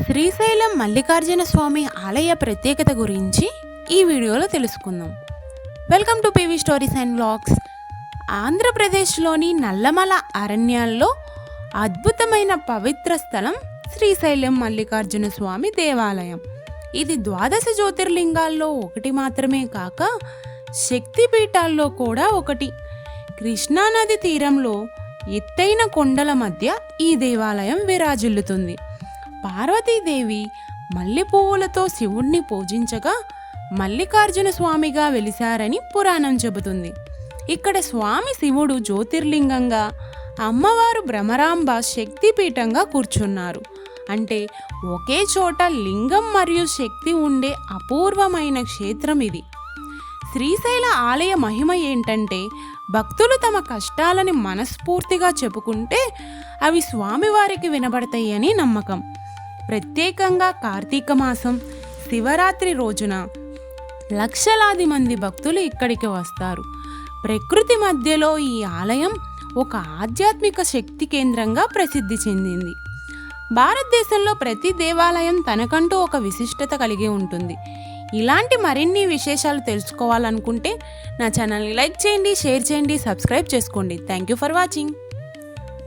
శ్రీశైలం మల్లికార్జున స్వామి ఆలయ ప్రత్యేకత గురించి ఈ వీడియోలో తెలుసుకుందాం. Welcome to PV stories and blogs ఆంధ్రప్రదేశ్లోని నల్లమల అరణ్యాల్లో అద్భుతమైన పవిత్ర స్థలం శ్రీశైలం మల్లికార్జున స్వామి దేవాలయం. ఇది ద్వాదశ జ్యోతిర్లింగాల్లో ఒకటి మాత్రమే కాక శక్తిపీఠాల్లో కూడా ఒకటి. కృష్ణానది తీరంలో ఎత్తైన కొండల మధ్య ఈ దేవాలయం విరాజిల్లుతుంది. పార్వతీదేవి మల్లెపువ్వులతో శివుణ్ణి పూజించగా మల్లికార్జున స్వామిగా వెలిశారని పురాణం చెబుతుంది. ఇక్కడ స్వామి శివుడు జ్యోతిర్లింగంగా అమ్మవారు భ్రమరాంబ శక్తిపీఠంగా కూర్చున్నారు. అంటే ఒకే చోట లింగం మరియు శక్తి ఉండే అపూర్వమైన క్షేత్రం ఇది. శ్రీశైల ఆలయ మహిమ ఏంటంటే భక్తులు తమ కష్టాలని మనస్ఫూర్తిగా చెప్పుకుంటే అవి స్వామివారికి వినబడతాయని నమ్మకం. ప్రత్యేకంగా కార్తీక మాసం శివరాత్రి రోజున లక్షలాది మంది భక్తులు ఇక్కడికి వస్తారు. ప్రకృతి మధ్యలో ఈ ఆలయం ఒక ఆధ్యాత్మిక శక్తి కేంద్రంగా ప్రసిద్ధి చెందింది. భారతదేశంలో ప్రతి దేవాలయం తనకంటూ ఒక విశిష్టత కలిగి ఉంటుంది. ఇలాంటి మరిన్ని విశేషాలు తెలుసుకోవాలనుకుంటే నా ఛానల్ని లైక్ చేయండి షేర్ చేయండి సబ్స్క్రైబ్ చేసుకోండి. Thank you for watching.